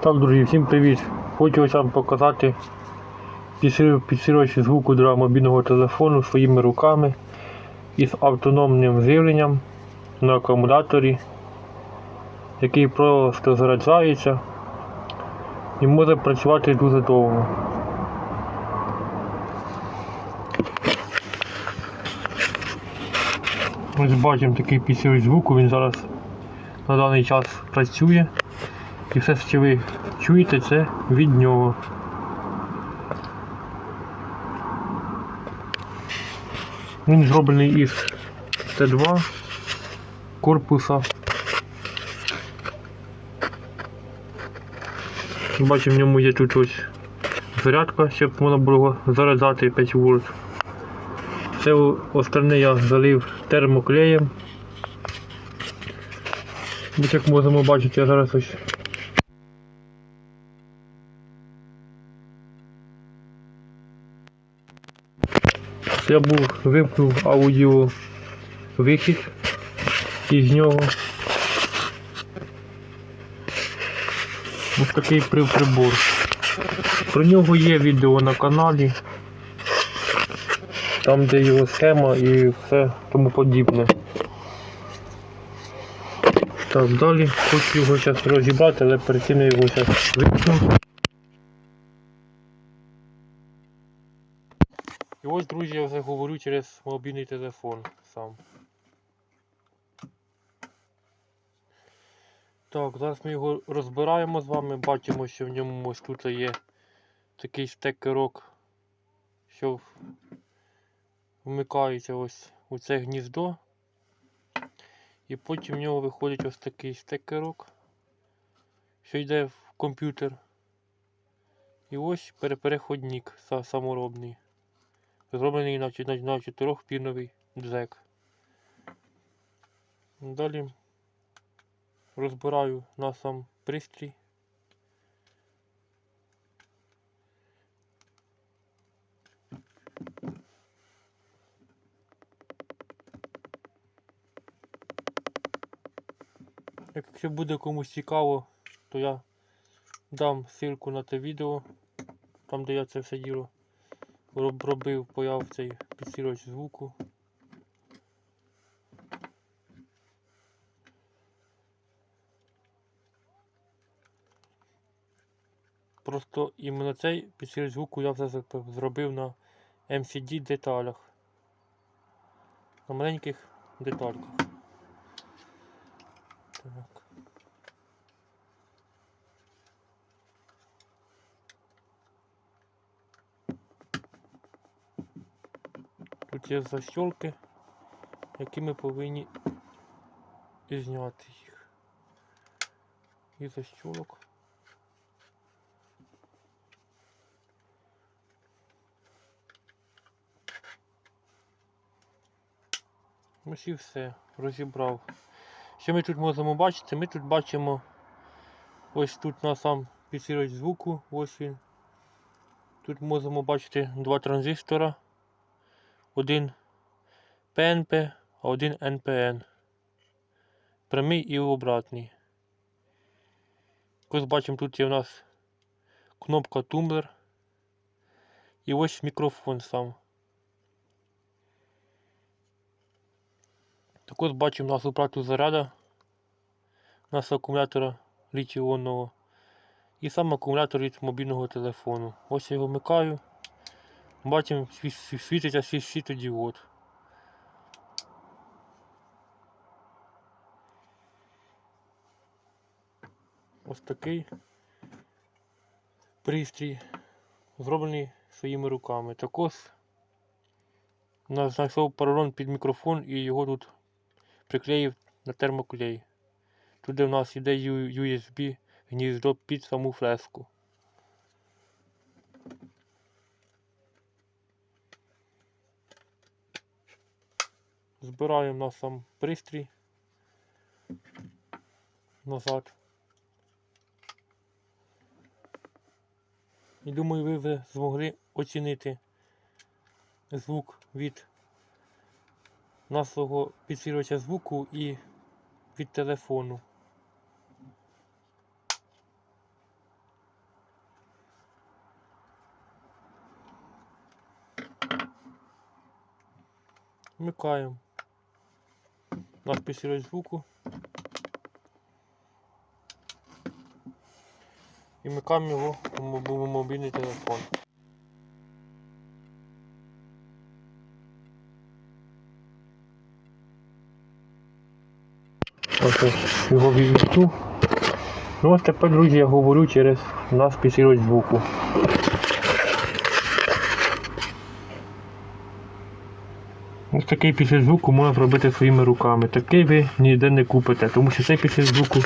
Так, друзі, всім привіт! Хочу вам показати підсилювач звуку для мобільного телефону своїми руками із автономним живленням на акумуляторі, який просто заряджається і може працювати дуже довго. Ось бачимо такий підсилювач звуку, він зараз на даний час працює. І все, що ви чуєте, це від нього. Він зроблений із Т2 корпуса. Бачимо, в ньому є тут ось зарядка, щоб можна було заряджати 5 вольт. Це остальне я залив термоклеєм. Ось як можемо бачити, я зараз ось Я був вимкнув аудіо вихід із нього. Ось такий при- прибор. Про нього є відео на каналі. Там де його схема і все тому подібне. Так, далі хочу його зараз розібрати, але перед цим я його зараз вимкну. І ось, друзі, я вже говорю через мобільний телефон сам. Так, зараз ми його розбираємо з вами, бачимо, що в ньому ось тут є такий стекерок, що вмикається ось у це гніздо. І потім в нього виходить ось такий стекерок, що йде в комп'ютер. І ось пере- переходник саморобний. Зроблений на, чо- на, на чотирьохпіновий джек. Далі розбираю на сам пристрій. Якщо буде комусь цікаво, то я дам ссылку на те відео, там де я це все діло робив, появ цей підсилювач звуку. Просто іменно цей підсилювач звуку я вже зробив на MCD деталях. На маленьких детальках. Так. Є защолки, які ми повинні зняти їх. І защолок. Ось і все, розібрав. Що ми тут можемо бачити? Ми тут бачимо ось тут на сам підсилювач звуку, ось він. Тут можемо бачити два транзистора. Один ПНП, а один НПН. Прямий і обратний. Ось бачимо, тут є у нас кнопка тумблер. І ось мікрофон сам. Так ось бачимо нашу плату заряда нашого акумулятора літій-іонного і сам акумулятор від мобільного телефону. Ось я його вмикаю. Бачимо, сві- сві- світиться світ світодіод. Ось такий пристрій, зроблений своїми руками. Також на- знайшов поролон під мікрофон і його тут приклеїв на термоклей. Туди в нас іде USB гніздо під саму флеску. Збираємо на сам пристрій назад. І думаю, ви вже змогли оцінити звук від нашого підсилювача звуку і від телефону. Вмикаємо. У нас звуку. І вмикаємо його в мобільний телефон. Ось його вівту. Ну ось тепер, друзі, я говорю через наш підсилювач звуку. Такий після звуку можна зробити своїми руками. Такий ви ніде не купите, тому що цей після звуку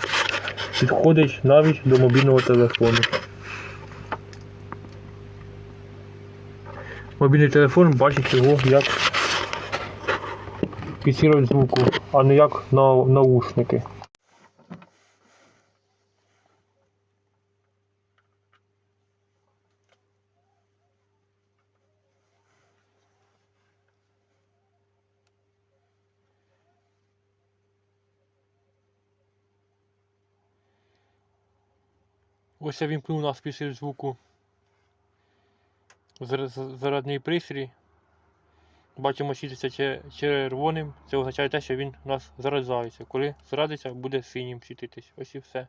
підходить навіть до мобільного телефону. Мобільний телефон бачить його як підсилювач звуку, а не як на наушники. Ось я вімкнув нас після звуку зарадний пристрій. Бачимо, світиться че- червоним. Це означає те, що він у нас зарадзається. Коли зарадиться, буде синім світитись. Ось і все.